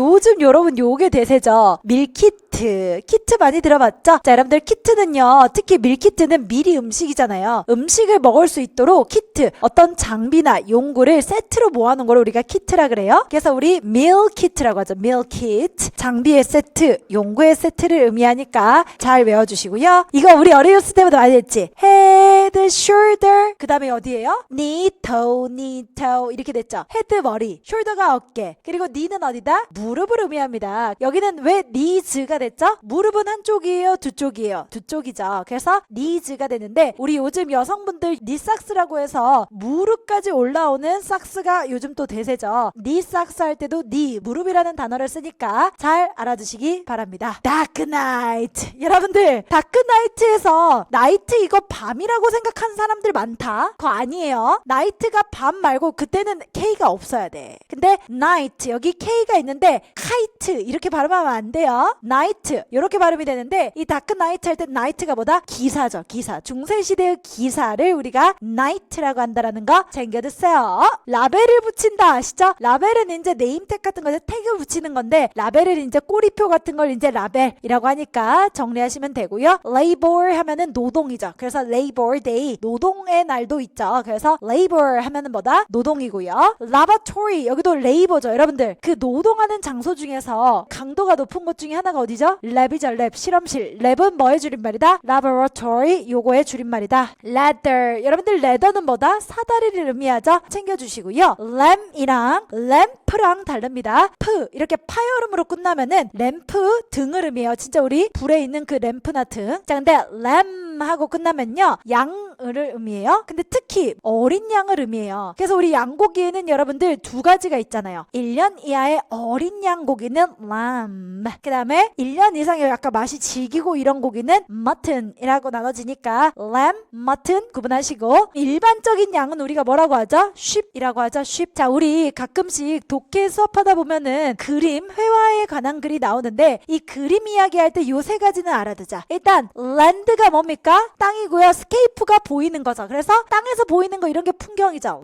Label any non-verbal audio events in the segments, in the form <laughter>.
요즘 여러분 요게 대세죠. 밀키트. 키트 많이 들어봤죠? 자, 여러분들 키트는요. 특히 밀키트는 미리 음식이잖아요. 음식을 먹을 수 있도록 키트, 어떤 장비나 용구를 세트로 모아놓은 걸 우리가 키트라 그래요. 그래서 우리 밀키트라고 하죠. 밀키트. 장비의 세트, 용구의 세트를 의미하니까 잘 외워주시고요. 이거 우리 어렸을 때부터 많이 했지. head, shoulder. 그 다음에 어디예요? knee, toe, knee, toe. 이렇게 됐죠. 헤드 머리, 숄더가 어깨. 그리고 knee는 어디다? 무릎을 의미합니다. 여기는 왜 knees가 됐죠? 무릎은 한쪽이에요, 두 쪽이에요. 두 쪽이죠. 그래서 knees가 되는데 우리 요즘 여성분들 니삭스라고 해서 무릎까지 올라오는 삭스가 요즘 또 대세죠. 니삭스 할 때도 니 무릎이라는 단어를 쓰니까 잘 알아두시기 바랍니다. 다크나이트. 여러분들 다크나이트에서 나이트 이거 밤이라고 생각하는 사람들 많다. 그거 아니에요. 나이트가 밤 말고 그때는 K가 없어야 돼. 근데 나이트 여기 K가 있는데 카이트 이렇게 발음하면 안 돼요. 나이트 이렇게 발음이 되는데 이 다크 나이트 할 때 나이트가 뭐다? 기사죠. 기사. 중세 시대의 기사를 우리가 나이트라고 한다라는 거 챙겨두세요. 라벨을 붙인다 아시죠? 라벨은 이제 네임택 같은 거에 태그 붙이는 건데 라벨을 이제 꼬리표 같은 걸 이제 라벨이라고 하니까 정리하시면 되고요. 레이버 하면은 노동이죠. 그래서 레이버 데이 노동의 날도 있죠. 그래서 레이버 하면은 뭐다? 노동이고요. 라바토리 여기도 레이버죠. 여러분들 그 노동하는 장소 중에서 강도가 높은 것 중에 하나가 어디죠? 랩이죠. 랩 실험실. 랩은 뭐의 줄임말이다? laboratory 요거의 줄임말이다. ladder 여러분들 leather는 뭐다? 사다리를 의미하죠. 챙겨주시고요. 램이랑 램프랑 다릅니다. 프 이렇게 파열음으로 끝나면은 램프 등을 의미해요. 진짜 우리 불에 있는 그 램프나 등. 자 근데 램 하고 끝나면요 양을 의미해요. 근데 특히 어린 양을 의미해요. 그래서 우리 양고기에는 여러분들 두 가지가 있잖아요. 1년 이하의 어린 양고기는 lamb. 그 다음에 1년 이상의 아까 맛이 질기고 이런 고기는 mutton이라고 나눠지니까 lamb, mutton 구분하시고 일반적인 양은 우리가 뭐라고 하죠? sheep이라고 하죠. sheep. 자 우리 가끔씩 독해 수업하다 보면은 그림 회화에 관한 글이 나오는데 이 그림 이야기할 때 요 세 가지는 알아두자. 일단 land가 뭡니까? 땅이고요. scape가 보이는 거죠. 그래서 땅에서 보이는 거 이런 게 풍경이죠. 자,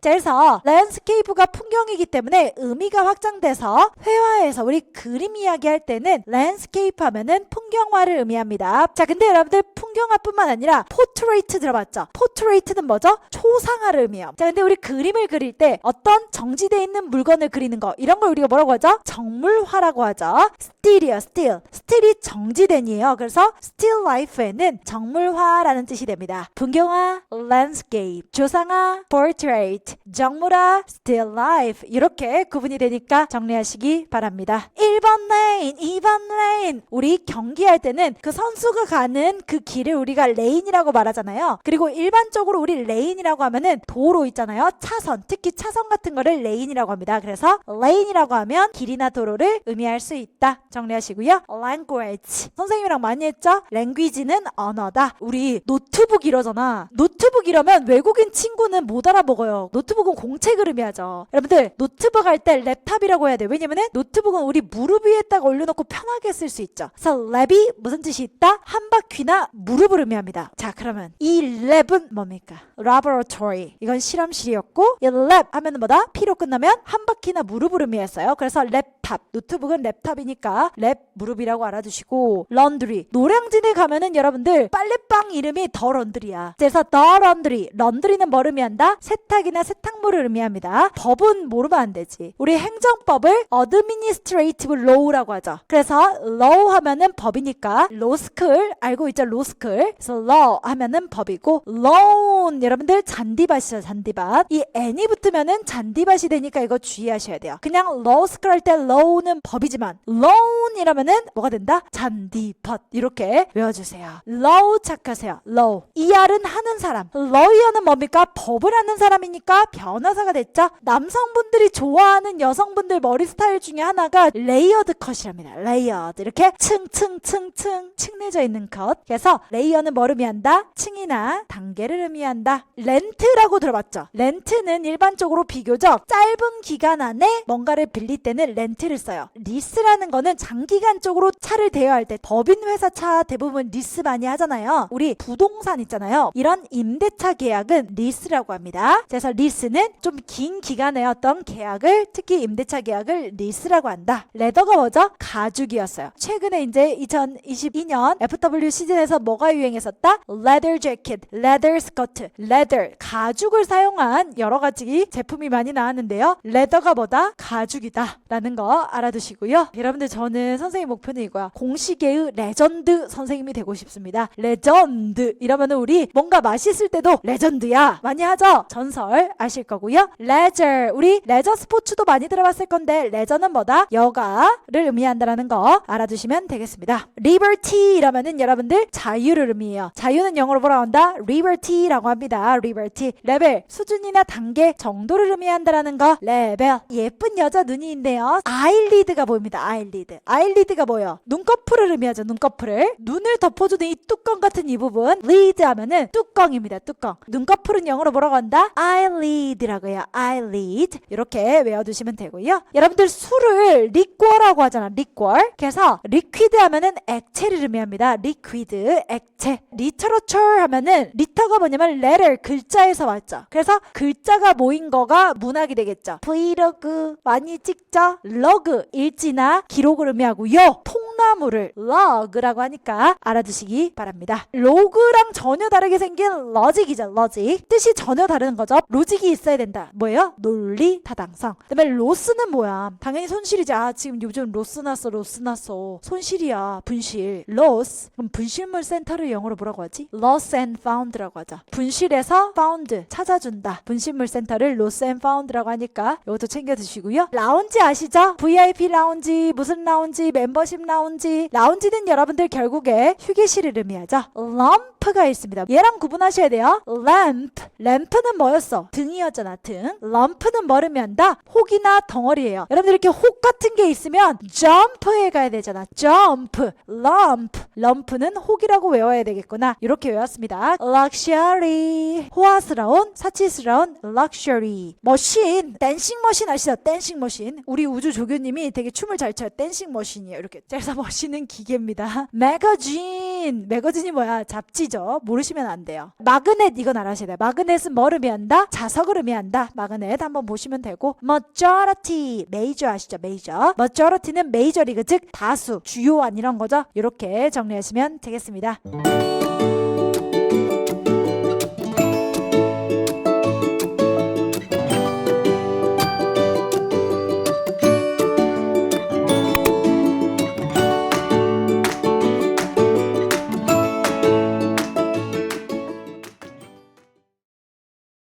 그래서 landscape가 풍경이기 때문에 의미가 확장돼서 회화에서 우리 그림 이야기할 때는 landscape 하면은 풍경화를 의미합니다. 자, 근데 여러분들 풍경화뿐만 아니라 portrait 들어봤죠? portrait는 뭐죠? 초상화를 의미해요. 자, 근데 우리 그림을 그릴 때 어떤 정지되어 있는 물건을 그리는 거 이런 걸 우리가 뭐라고 하죠? 정물화라고 하죠. still이요, still. still이 정지된이에요. 그래서 still life에는 정물화라는 뜻이 됩니다. 풍경화, landscape, 조상화, portrait, 정물화, still life 이렇게 구분이 되니까 정리하시기 바랍니다. 1번 레인, 2번 레인. 우리 경기할 때는 그 선수가 가는 그 길을 우리가 레인이라고 말하잖아요. 그리고 일반적으로 우리 레인이라고 하면은 도로 있잖아요. 차선, 특히 차선 같은 거를 레인이라고 합니다. 그래서 레인이라고 하면 길이나 도로를 의미할 수 있다. 정리하시고요. language. 선생님이랑 많이 했죠? language는 언어다. 우리 노트북 이러잖아. 노트북 이러면 외국인 친구는 못 알아먹어요. 노트북은 공책을 의미하죠. 여러분들 노트북 할 때 랩탑이라고 해야 돼. 왜냐면은 노트북은 우리 무릎 위에다가 올려놓고 편하게 쓸 수 있죠. 그래서 랩이 무슨 뜻이 있다? 한 바퀴나 무릎을 의미합니다. 자 그러면 이 랩은 뭡니까? laboratory. 이건 실험실이었고 이 랩 하면은 뭐다? P로 끝나면 한 바퀴나 무릎을 의미했어요. 그래서 랩 탑. 노트북은 랩탑이니까 랩 무릎이라고 알아두시고 런드리. 노량진에 가면은 여러분들 빨래방 이름이 더 런드리야. 그래서 더 런드리. 런드리는 뭘 의미한다? 세탁이나 세탁물을 의미합니다. 법은 모르면 안 되지. 우리 행정법을 administrative law라고 하죠. 그래서 law 하면은 법이니까 school 알고 있죠? school. 그래서 law 하면은 법이고 loan 여러분들 잔디밭이죠. 잔디밭. 이 n이 붙으면은 잔디밭이 되니까 이거 주의하셔야 돼요. 그냥 school 할때 law는 법이지만 loan이라면은 뭐가 된다? 잔디밭 이렇게 외워주세요. law 착하세요. law. ER은 하는 사람. lawyer는 뭡니까? 법을 하는 사람이니까 변호사가 됐죠. 남성분들이 좋아하는 여성분들 머리 스타일 중에 하나가 레이어드 컷이랍니다. 레이어드 이렇게 층층층층 층내져 있는 컷. 그래서 레이어는 뭘 의미한다? 층이나 단계를 의미한다. 렌트라고 들어봤죠. 렌트는 일반적으로 비교적 짧은 기간 안에 뭔가를 빌릴 때는 렌트 액체를 써요. 리스라는 거는 장기간적으로 차를 대여할 때 법인 회사 차 대부분 리스 많이 하잖아요. 우리 부동산 있잖아요. 이런 임대차 계약은 리스라고 합니다. 그래서 리스는 좀 긴 기간의 어떤 계약을 특히 임대차 계약을 리스라고 한다. 레더가 뭐죠? 가죽이었어요. 최근에 이제 2022년 FW 시즌에서 뭐가 유행했었다? leather jacket, leather skirt, leather 가죽을 사용한 여러 가지 제품이 많이 나왔는데요. 레더가 뭐다? 가죽이다 라는 거 알아두시고요. 여러분들 저는 선생님 목표는 이거야. 공시계의 레전드 선생님이 되고 싶습니다. 레전드 이러면은 우리 뭔가 맛있을 때도 레전드야 많이 하죠. 전설 아실 거고요. 레저 우리 레저 스포츠도 많이 들어봤을 건데 레저는 뭐다? 여가를 의미한다라는 거 알아두시면 되겠습니다. liberty 이러면은 여러분들 자유를 의미해요. 자유는 영어로 뭐라 한다? liberty라고 합니다. liberty 레벨 수준이나 단계 정도를 의미한다라는 거 레벨 예쁜 여자 눈이 있네요. 아 일리드가 보입니다. 아일리드 아일리드가 뭐예요? 눈꺼풀을 의미하죠. 눈꺼풀을 눈을 덮어주는 이 뚜껑 같은 이 부분 리드 하면은 뚜껑입니다. 뚜껑 눈꺼풀은 영어로 뭐라고 한다? eyelid라고 해요. eyelid 이렇게 외워두시면 되고요. 여러분들 술을 리꼬어라고 하잖아. 리꼬어 그래서 리퀴드 하면은 액체를 의미합니다. 리퀴드 액체 리터러처 하면은 리터가 뭐냐면 letter 글자에서 왔죠. 그래서 글자가 모인 거가 문학이 되겠죠. 브이로그 많이 찍죠. 러그 일지나 기록을 의미하고요. 통나무를 log라고 하니까 알아두시기 바랍니다. 로그랑 전혀 다르게 생긴 러직이죠. 러직 뜻이 전혀 다른 거죠. 로직이 있어야 된다. 뭐예요? 논리 타당성. 그다음에 로스는 뭐야? 당연히 손실이지. 아 지금 요즘 로스 났어, 로스 났어. 손실이야. 분실. 로스. 그럼 분실물 센터를 영어로 뭐라고 하지? loss and found라고 하죠. 분실에서 found 찾아준다. 분실물 센터를 loss and found라고 하니까 이것도 챙겨 드시고요. 라운지 아시죠? VIP 라운지, 무슨 라운지, 멤버십 라운지. 라운지는 여러분들 결국에 휴게실을 의미하죠. 럼프가 있습니다. 얘랑 구분하셔야 돼요. 램프. 램프는 뭐였어? 등이었잖아, 등. 럼프는 뭐 의미한다? 혹이나 덩어리예요. 여러분들 이렇게 혹 같은 게 있으면 점프해 가야 되잖아. 점프. 럼프. 럼프는 혹이라고 외워야 되겠구나. 이렇게 외웠습니다. 럭셔리. 호화스러운, 사치스러운 럭셔리. 머신. 댄싱 머신 아시죠? 댄싱 머신. 우리 우주 조 교님이 되게 춤을 잘 춰요. 댄싱 머신이에요. 이렇게. 그래서 머신은 기계입니다. <laughs> 매거진. 매거진이 뭐야? 잡지죠. 모르시면 안 돼요. 마그넷 이건 알아셔야 돼요. 마그넷은 뭘 의미한다? 자석을 의미한다. 마그넷 한번 보시면 되고 majority. 메이저 아시죠? 메이저. majority는 메이저 리그 즉 다수, 주요한 이런 거죠. 이렇게 정리하시면 되겠습니다.